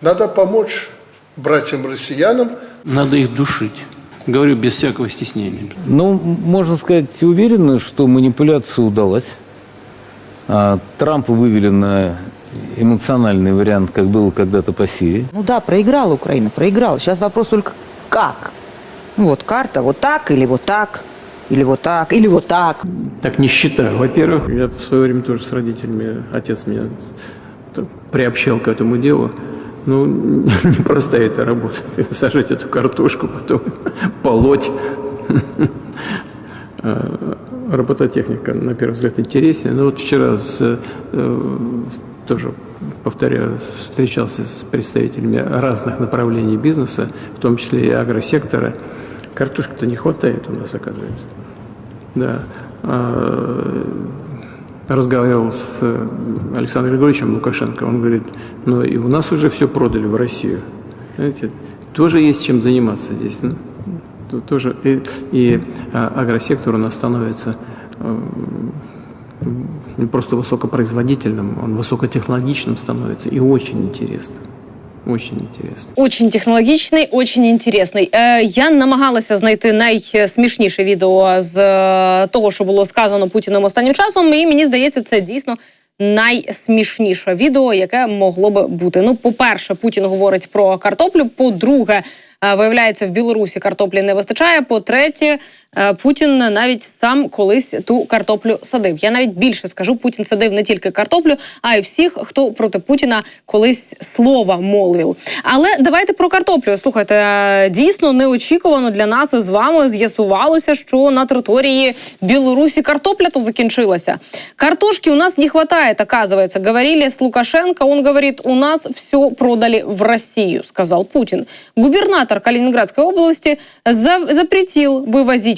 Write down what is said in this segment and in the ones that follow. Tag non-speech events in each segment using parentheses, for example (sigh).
Надо помочь братьям-россиянам Надо их душить. Говорю без всякого стеснения. Ну, можно сказать уверенно, что манипуляция удалась. А, Трампа вывели на эмоциональный вариант, как было когда-то по Сирии. Ну да, проиграла Украина, проиграла. Сейчас вопрос только как. Ну Вот карта, вот так или вот так, или вот так, или вот так. Так не считаю. Во-первых, я в свое время тоже с родителями, отец меня приобщал к этому делу. Ну, (laughs) непростая эта работа. (laughs) Сажать эту картошку, потом (laughs) полоть. Э, Робототехника, на первый взгляд, интереснее. Но вот вчера с, э, тоже, повторяю, встречался с представителями разных направлений бизнеса, в том числе и агросектора. Картошки-то не хватает у нас, оказывается. Да. Разговаривал с э, Александром Григорьевичем Лукашенко. Он говорит, ну и у нас уже все продали в Россию. Знаете, тоже есть чем заниматься здесь. Ну, то- тоже и, и, а, агросектор у нас становится э, не просто высокопроизводительным, он высокотехнологичным становится и очень интересным. Очень интересно. Очень технологічний, очень інтересний. Е, я намагалася знайти найсмішніше відео з е, того, що було сказано Путіним останнім часом, і мені здається, це дійсно найсмішніше відео, яке могло би бути. Ну, по-перше, Путін говорить про картоплю. По-друге, е, виявляється, в Білорусі картоплі не вистачає. По-третє, е, Путін навіть сам колись ту картоплю садив. Я навіть більше скажу, Путін садив не тільки картоплю, а й всіх, хто проти Путіна колись слова молвив. Але давайте про картоплю. Слухайте, е, дійсно неочікувано для нас з вами з'ясувалося, що на території Білорусі картопля то закінчилася. Картошки у нас не хватает, оказывается. Говорили с Лукашенко, он говорит, у нас все продали в Россию, сказал Путин. Губернатор Калининградской области за- запретил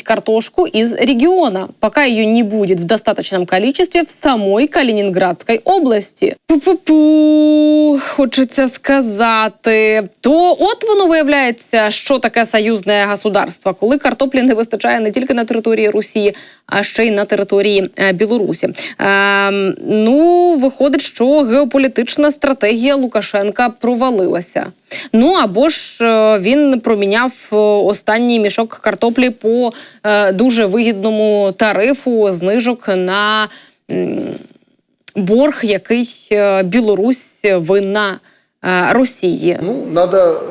вывозить картошку из региона, пока ее не будет в достаточном количестве в самой Калининградской области. Пу-пу-пу, хочеться сказати. То от воно виявляється, що таке союзне государство, коли картоплі не вистачає не тільки на території Росії, а ще й на території е, Білорусі. Ем, ну, виходить, що геополітична стратегія Лукашенка провалилася. Ну або ж е, він проміняв е, останній мішок картоплі по е, дуже вигідному тарифу знижок на м, борг, який е, Білорусь винна е, Росії. Ну, надо,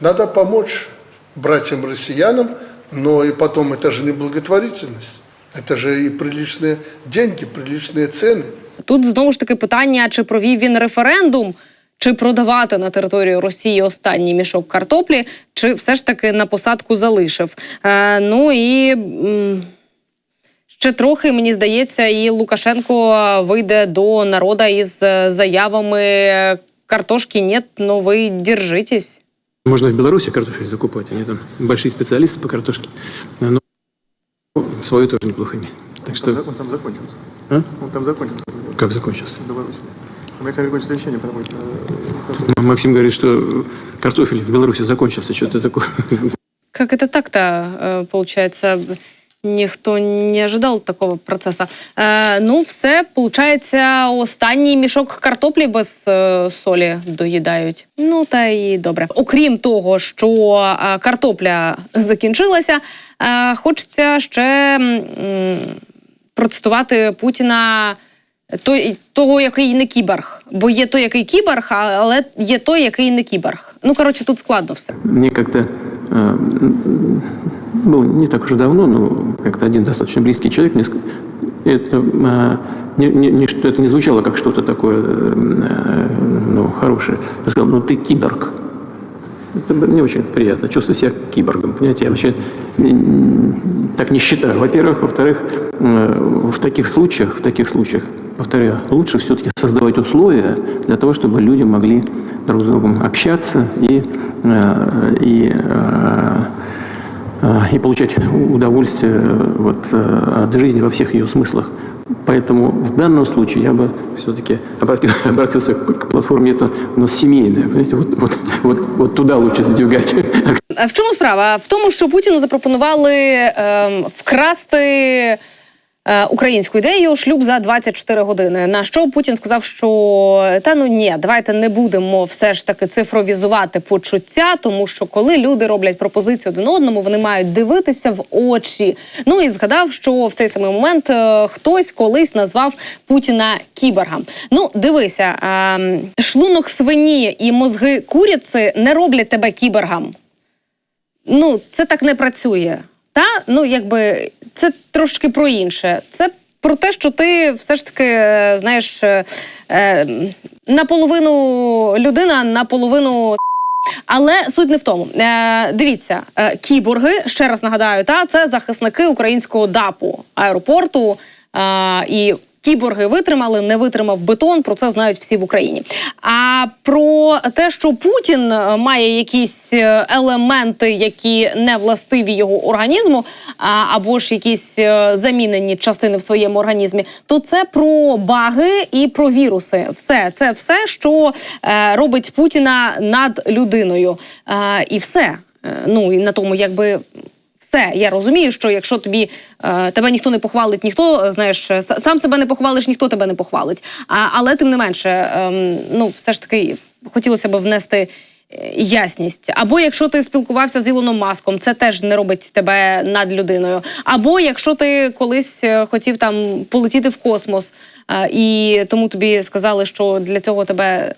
надо помочь братьям-россиянам, но и потом это же не благотворительность. Это же и приличные деньги, приличные цены. Тут знову ж таки питання, чи провів він референдум, Чи продавати на територію Росії останній мішок картоплі, чи все ж таки на посадку залишив. Е, ну і м, ще трохи, мені здається, і Лукашенко вийде до народу із е, заявами картошки нет, но ви держитесь. Можно в Беларуси картофель закупать, они там большие специалисты по картошке. Но свою тоже неплохо имеют. Так Он что, там, он там закончился. А? Он там закончился. как закончился? В Беларуси. Там Александр Григорьевич совещание проводит. э, Ну, Максим говорит, что картофель в Беларуси закончился, что-то такое. Как это так-то, э, получается, ніхто не ожидав такого процесу. Е, ну, все, получається, останній мішок картоплі без е, солі доїдають. Ну, та і добре. Окрім того, що е, картопля закінчилася, е, хочеться ще м, процитувати Путіна. Той, того, який не кіборг. Бо є той, який кіборг, а- але є той, який не кіборг. Ну, коротше, тут складно все. Мне как-то э, ну, не так уже давно, но как-то один достаточно близкий человек мне сказал, это, э, не, не- не что, это не звучало как что-то такое э, ну, хорошее. Я сказал, ну ты киборг. Это было не очень приятно чувствовать себя киборгом. Понимаете, я вообще м, так не считаю. Во-первых, во-вторых, э, в таких случаях, в таких случаях, повторяю, лучше все-таки создавать условия для того, чтобы люди могли друг с другом общаться и, э, и, э, э, и получать удовольствие э, вот, э, от жизни во всех ее смыслах. Поэтому в данном случае я бы все-таки обратил, (laughs) обратился к, к платформе, это у нас семейная, понимаете, вот, вот, вот, вот туда лучше сдвигать. А В чому справа? В тому, що Путіну запропонували ем, вкрасти е, українську ідею шлюб за 24 години. На що Путін сказав, що та ну ні, давайте не будемо все ж таки цифровізувати почуття, тому що коли люди роблять пропозицію один одному, вони мають дивитися в очі. Ну і згадав, що в цей самий момент е, хтось колись назвав Путіна кіборгом. Ну, дивися, е, шлунок свині і мозги куряці не роблять тебе кіборгом. Ну, це так не працює. Та ну якби це трошки про інше. Це про те, що ти все ж таки е, знаєш е, е, наполовину людина, наполовину. (laughs) Але суть не в тому. Е, дивіться, е, кіборги, ще раз нагадаю, та це захисники українського ДАПу аеропорту. Е, і кіборги витримали, не витримав бетон. Про це знають всі в Україні. А про те, що Путін е, має якісь е, елементи, які не властиві його організму, або ж якісь е, замінені частини в своєму організмі, то це про баги і про віруси. Все це все, що робить Путіна над людиною. І все. Ну і на тому, якби все, я розумію, що якщо тобі е, тебе ніхто не похвалить, ніхто е, знаєш, е, сам себе не похвалиш, ніхто тебе не похвалить. А, але тим не менше, ем, ну все ж таки хотілося б внести. е, Ясність, або якщо ти спілкувався з Ілоном Маском, це теж не робить тебе над людиною. Або якщо ти колись е, хотів там полетіти в космос, е, і тому тобі сказали, що для цього тебе е,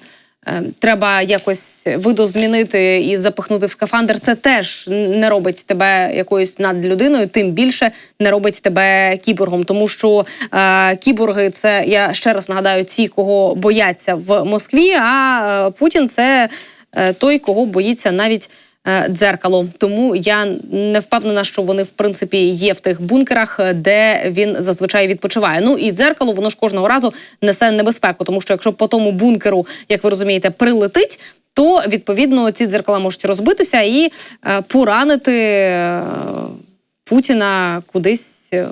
треба якось видозмінити і запихнути в скафандр, це теж не робить тебе якоюсь надлюдиною, тим більше не робить тебе кіборгом. Тому що е, кіборги це я ще раз нагадаю, ті, кого бояться в Москві. А е, Путін це е, той, кого боїться навіть. Е, Дзеркало, тому я не впевнена, що вони в принципі є в тих бункерах, е, де він зазвичай відпочиває. Ну і дзеркало, воно ж кожного разу несе небезпеку, тому що якщо по тому бункеру, як ви розумієте, прилетить, то відповідно ці дзеркала можуть розбитися і е, поранити е, Путіна кудись. е,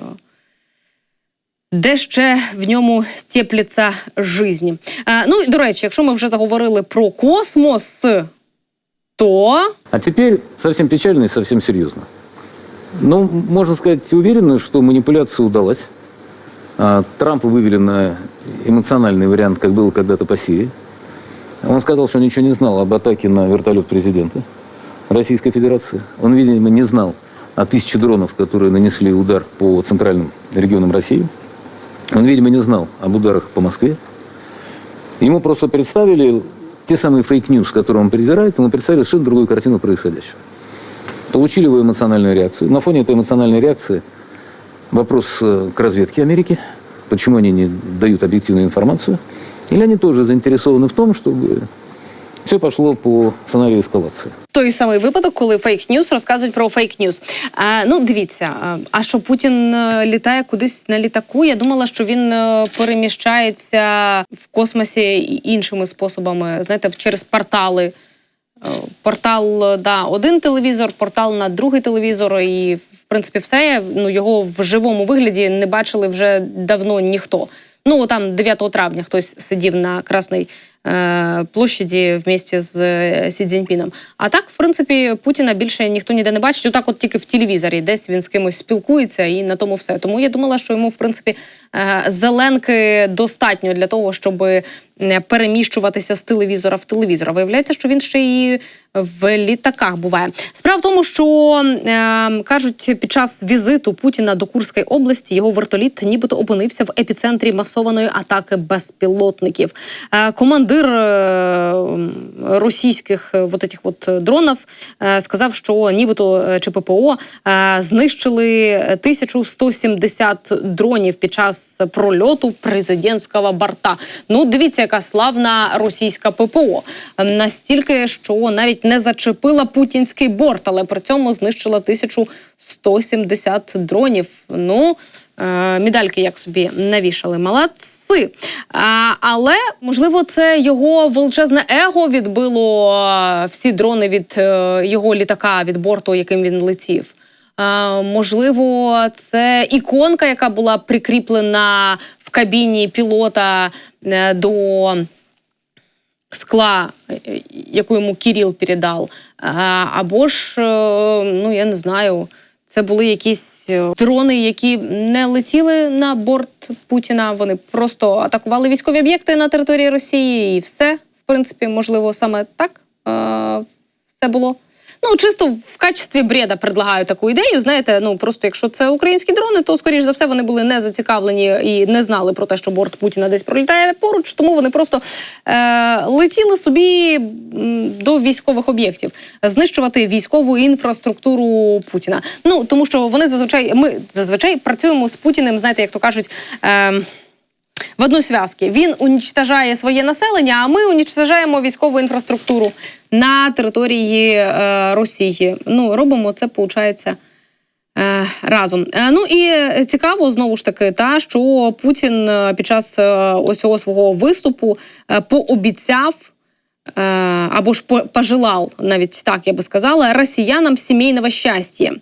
де ще в ньому тепляться жизні. Е, ну і до речі, якщо ми вже заговорили про космос, то А теперь совсем печально и совсем серьезно. Ну, можно сказать уверенно, что манипуляция удалась. А, Трампа вывели на эмоциональный вариант, как было когда-то по Сирии. Он сказал, что ничего не знал об атаке на вертолет президента Российской Федерации. Он, видимо, не знал о тысяче дронов, которые нанесли удар по центральным регионам России. Он, видимо, не знал об ударах по Москве. Ему просто представили те самые фейк-ньюс, которые он презирает, ему представили совершенно другую картину происходящего. Получили его эмоциональную реакцию. На фоне этой эмоциональной реакции вопрос э, к разведке Америки. Почему они не дают объективную информацию? Или они тоже заинтересованы в том, чтобы все пошло по сценарию эскалации? той самий випадок, коли фейк-ньюс розказують про фейк-ньюс. А, ну, дивіться, а, що Путін е, літає кудись на літаку? Я думала, що він е, переміщається в космосі іншими способами, знаєте, через портали. Е, Портал да, один телевізор, портал на другий телевізор, і в принципі все. Ну його в живому вигляді не бачили вже давно ніхто. Ну там 9 травня хтось сидів на Красній е, площаді в місті з е, Сі Цзіньпіном. А так, в принципі, Путіна більше ніхто ніде не бачить. Отак, от тільки в телевізорі, десь він з кимось спілкується, і на тому все. Тому я думала, що йому в принципі е, зеленки достатньо для того, щоб е, переміщуватися з телевізора в телевізор. Виявляється, що він ще і в літаках буває. Справа в тому, що е, кажуть, під час візиту Путіна до Курської області його вертоліт нібито опинився в епіцентрі масованої атаки безпілотників. Е, командир е, російських е, вот этих вот дронів е, сказав, що нібито чи ППО е, знищили 1170 дронів під час прольоту президентського борта. Ну, дивіться, яка славна російська ППО. Е, Настільки, що навіть не зачепила путінський борт, але при цьому знищила 1170 дронів. Ну. Е, Медальки як собі навішали, молодці. Але можливо, це його величезне его відбило е, всі дрони від е, його літака від борту, яким він летів. Можливо, це іконка, яка була прикріплена в кабіні пілота е, до скла, е, яку йому Кіріл передав. Або ж, е, ну я не знаю, Це були якісь е, дрони, які не летіли на борт Путіна. Вони просто атакували військові об'єкти на території Росії, і все, в принципі, можливо, саме так е, все було. Ну, чисто в качестві бреда предлагаю таку ідею. Знаєте, ну просто якщо це українські дрони, то скоріш за все вони були не зацікавлені і не знали про те, що борт Путіна десь пролітає поруч, тому вони просто е, летіли собі до військових об'єктів, знищувати військову інфраструктуру Путіна. Ну тому що вони зазвичай ми зазвичай працюємо з Путіним, знаєте, як то кажуть. Е, в одну зв'язки. Він унічтажає своє населення, а ми унічтажаємо військову інфраструктуру на території е, Росії. Ну, робимо це, виходить, е, разом. Е, ну і цікаво знову ж таки, та що Путін е, під час ось цього свого виступу пообіцяв. Е, Або ж пожелав, навіть так я би сказала, росіянам сімейного щастя.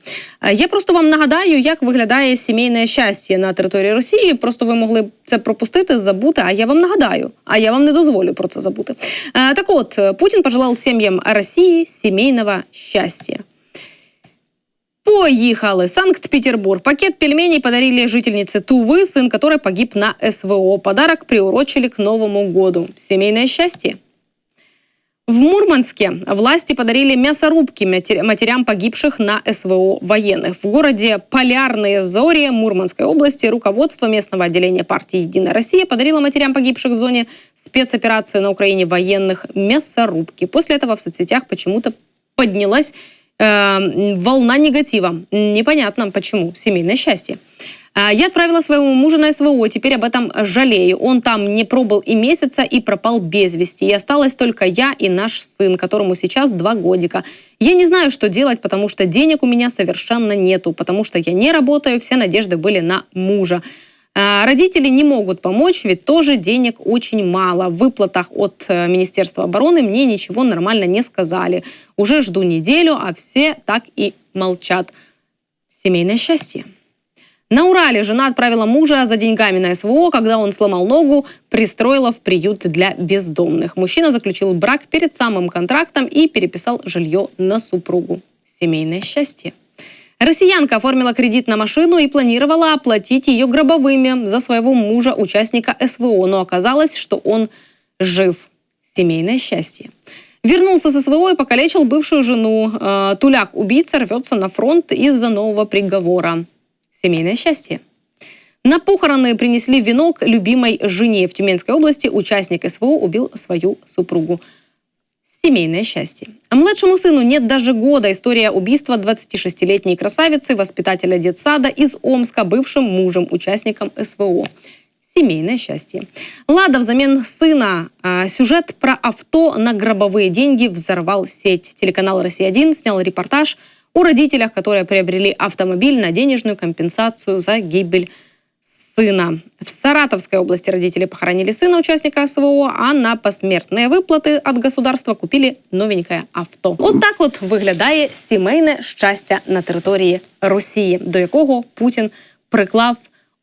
Е, Я просто вам нагадаю, як виглядає сімейне щастя на території Росії. Просто ви могли це пропустити, забути. А я вам нагадаю, а я вам не дозволю про це забути. Е, Так от, Путін пожелав сім'ям Росії сімейного щастя. Поехали. Санкт-Петербург. Пакет пельменей подарили жительнице Тувы, сын которой погиб на СВО. Подарок приурочили к Новому году. Семейное счастье. В Мурманске власти подарили мясорубки матер- матерям погибших на СВО военных. В городе Полярные Зори Мурманской области руководство местного отделения партии «Единая Россия» подарило матерям погибших в зоне спецоперации на Украине военных мясорубки. После этого в соцсетях почему-то поднялась э, волна негатива. Непонятно почему. Семейное счастье. А, Я отправила своего мужа на СВО, теперь об этом жалею. Он там не пробыл и месяца и пропал без вести. И осталась только я и наш сын, которому сейчас два годика. Я не знаю, что делать, потому что денег у меня совершенно нету, потому что я не работаю, все надежды были на мужа. А, Родители не могут помочь, ведь тоже денег очень мало. В выплатах от э, Министерства обороны мне ничего нормально не сказали. Уже жду неделю, а все так и молчат. Семейное счастье. На Урале жена отправила мужа за деньгами на СВО. Когда он сломал ногу, пристроила в приют для бездомных. Мужчина заключил брак перед самым контрактом и переписал жилье на супругу. Семейное счастье. Россиянка оформила кредит на машину и планировала оплатить ее гробовыми за своего мужа, участника СВО, но оказалось, что он жив. Семейное счастье. Вернулся со СВО и покалечил бывшую жену. Э, Туляк-убийца рвется на фронт из-за нового приговора. Семейное счастье. На похороны принесли венок любимой жене. В Тюменской области участник СВО убил свою супругу. Семейное счастье. А младшему сыну нет даже года. История убийства 26-летней красавицы, воспитателя детсада из Омска, бывшим мужем, участником СВО. Семейное счастье. Лада взамен сына. А, Сюжет про авто на гробовые деньги взорвал сеть. Телеканал «Россия-1» снял репортаж о родителях, которые приобрели автомобиль на денежную компенсацию за гибель сына. В Саратовской области родители похоронили сына участника СВО, а на посмертные выплаты от государства купили новенькое авто. От так от виглядає сімейне щастя на території Росії, до якого Путін приклав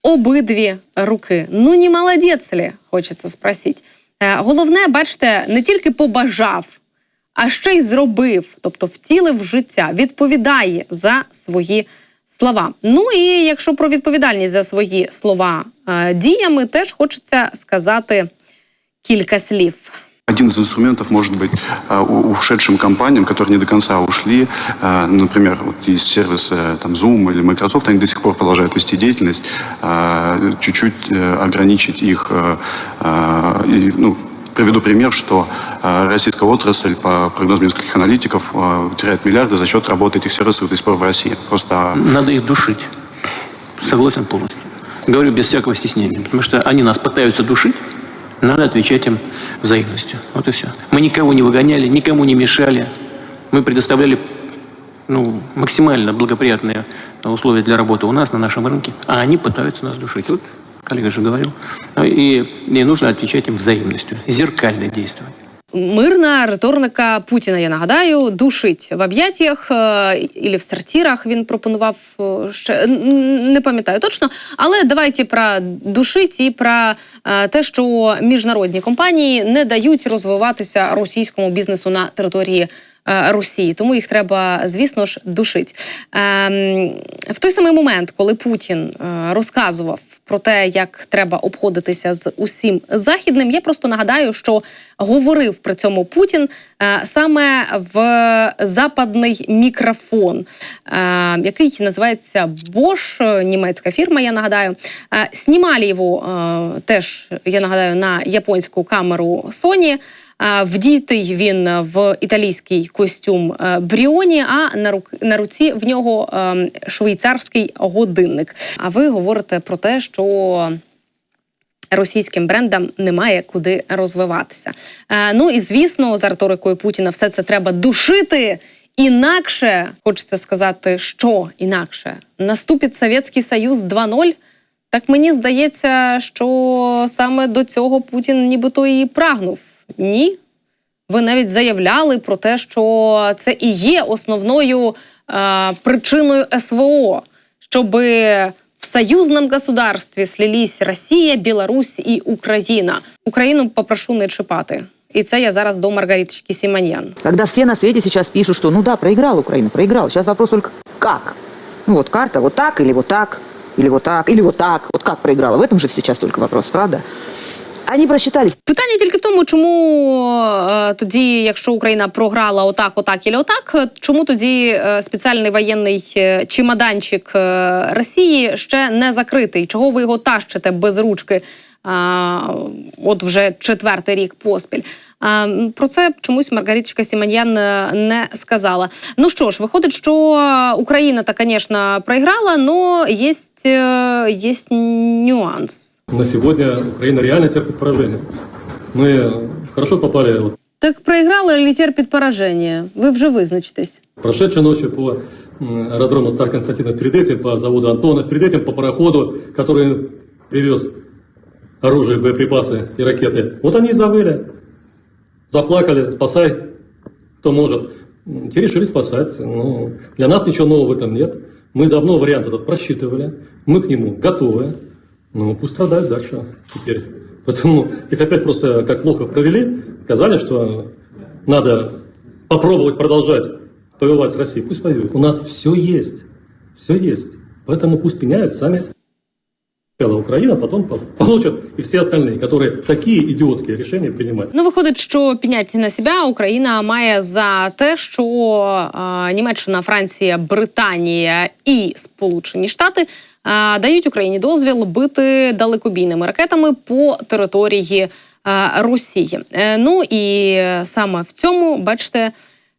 обидві руки. Ну не молодець ли, хочеться спросити. Е, Головне, бачите, не тільки побажав, а ще й зробив, тобто втілив в життя, відповідає за свої слова. Ну і якщо про відповідальність за свої слова е, діями, теж хочеться сказати кілька слів. Один из инструментов может быть э, у- ушедшим компаниям, которые не до конца ушли, э, например, вот из сервиса там, Zoom или Microsoft, они до сих пор продолжают вести деятельность, э, чуть-чуть э, ограничить их. э, э, и, ну, приведу пример, что э, российская отрасль, по прогнозам нескольких аналитиков, э, теряет миллиарды за счет работы этих сервисов до сих пор в России. Просто Надо их душить. Согласен полностью. Говорю без всякого стеснения. Потому что они нас пытаются душить, надо отвечать им взаимностью. Вот и все. Мы никого не выгоняли, никому не мешали. Мы предоставляли ну, максимально благоприятные условия для работы у нас, на нашем рынке. А они пытаются нас душить. Вот коллега же говорил. И, и нужно отвечать им взаимностью, зеркально действовать. Мирна риторика Путіна, я нагадаю, душить в об'яттях е, і в сортирах він пропонував е, ще не пам'ятаю точно. Але давайте про душить і про е, те, що міжнародні компанії не дають розвиватися російському бізнесу на території Росії, тому їх треба, звісно ж, душити. Ем, в той самий момент, коли Путін е, розказував про те, як треба обходитися з усім західним, я просто нагадаю, що говорив при цьому Путін е, саме в западний мікрофон, е, який називається Bosch, е, німецька фірма. Я нагадаю, Е, знімали його е, теж, я нагадаю, на японську камеру Sony. Е, Вдітий він в італійський костюм е, Бріоні, а на рук на руці в нього е, швейцарський годинник. А ви говорите про те, що російським брендам немає куди розвиватися. Е, ну і звісно, за риторикою Путіна все це треба душити. Інакше хочеться сказати, що інакше наступить Совєтський Союз 2.0. Так мені здається, що саме до цього Путін нібито і прагнув. Ні. Ви навіть заявляли про те, що це і є основною е, причиною СВО, щоб в союзном государстві слились Росія, Білорусь і Україна. Україну попрошу не чіпати. І це я зараз до Маргариточки Сіманян. Когда все на свете сейчас пишут, что ну да, проиграл Украина, проиграл. Сейчас вопрос только как. Ну вот карта вот так или вот так, или вот так, или вот так. Вот как проиграла. В этом же сейчас только вопрос, правда? Они просчитали Питання тільки в тому, чому е, тоді, якщо Україна програла отак, отак і отак, е, чому тоді е, спеціальний воєнний е, чемоданчик е, Росії ще не закритий? Чого ви його тащите без ручки? А, от вже четвертий рік поспіль. А, про це чомусь Маргариточка Сіманьян е, не сказала. Ну що ж, виходить, що Україна та, звісно, проіграла, але є, е, є нюанс. На сегодня Украина реально терпит поражение. Мы хорошо попали вот, Так проіграли літер під пораження. Ви вже визначитесь. прошедшей ночью по м, аэродрому Стар Константина, перед этим по заводу Антонов, перед этим по пароходу, который привез оружие, боеприпасы и ракеты. Вот они и завыли, заплакали, спасай, кто может. М, Те решили спасать. Ну, для нас ничего нового в этом нет. Мы давно вариант этот просчитывали, мы к нему готовы. Ну, пусть страдают дальше теперь. Поэтому их опять просто как Лохов провели, сказали, что надо попробовать продолжать воевать с Россией. Пусть воюют. У нас все есть. Все есть. Поэтому пусть пеняют сами. Сначала Украина, потом по- получат и все остальные, которые такие идиотские решения принимают. Ну, виходить, що пінять на себе Україна має за те, що е, Німеччина, Франція, Британія і Сполучені Штати е, дають Україні дозвіл бити далекобійними ракетами по території е, Росії. Е, ну і саме в цьому, бачите,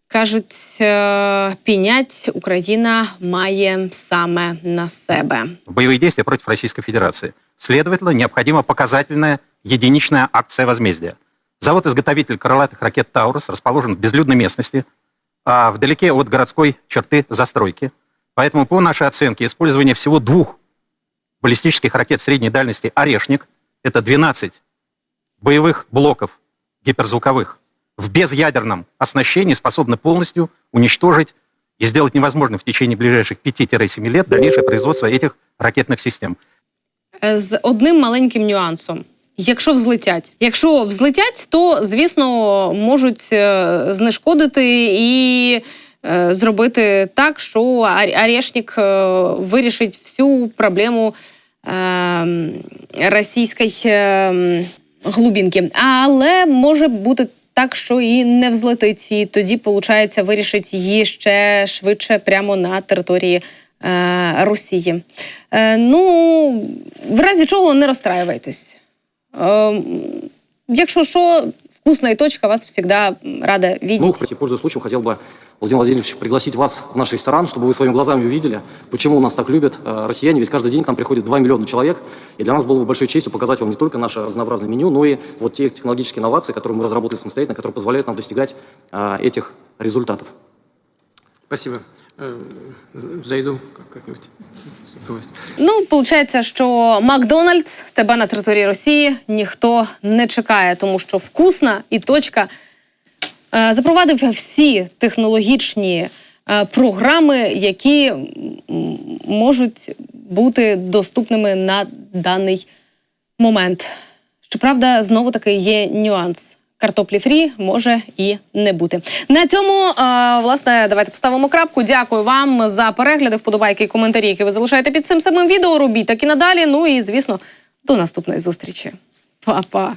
кажуть, е, пінять Україна має саме на себе. в боевые действия против Российской Федерации. Следовательно, необходима показательная единичная акция возмездия. Завод-изготовитель крылатых ракет «Таурус» расположен в безлюдной местности, а вдалеке от городской черты застройки. Поэтому, по нашей оценке, использование всего двух баллистических ракет средней дальности «Орешник» — это 12 боевых блоков гиперзвуковых в безъядерном оснащении способны полностью уничтожить и сделать невозможным в течение ближайших 5-7 лет дальнейшее производство этих ракетных систем. З одним маленьким нюансом. Якщо взлетять, якщо взлетять, то звісно можуть знешкодити і зробити так, що Ар- Орешник е, вирішить всю проблему е, російської е, глубинки. Але може бути так, що і не взлетить, і тоді, виходить, вирішить її ще швидше прямо на території е, Росії. Е, ну, в разі чого не розстраювайтесь. Е, якщо що, вкусна і точка вас завжди рада Ну, видеть. кстати, пользуясь случаем, хотел бы, Владимир Владимирович, пригласить вас в наш ресторан, чтобы вы своими глазами увидели, почему нас так любят э, россияне. Ведь каждый день к нам приходит 2 миллиона человек, и для нас было бы большой честью показать вам не только наше разнообразное меню, но и вот те технологические инновации, которые мы разработали самостоятельно, которые позволяют нам достигать э, этих результатов. Спасибо. Э, Зайду как-нибудь. Ну, виходить, що Макдональдс тебе на території Росії ніхто не чекає, тому що вкусна і точка е, запровадив всі технологічні е, програми, які можуть бути доступними на даний момент. Щоправда, знову таки є нюанс. Картоплі фрі може і не бути. На цьому, е, власне, давайте поставимо крапку. Дякую вам за перегляди, вподобайки і коментарі, які ви залишаєте під цим самим відео. Робіть так і надалі. Ну і звісно, до наступної зустрічі. Па-па.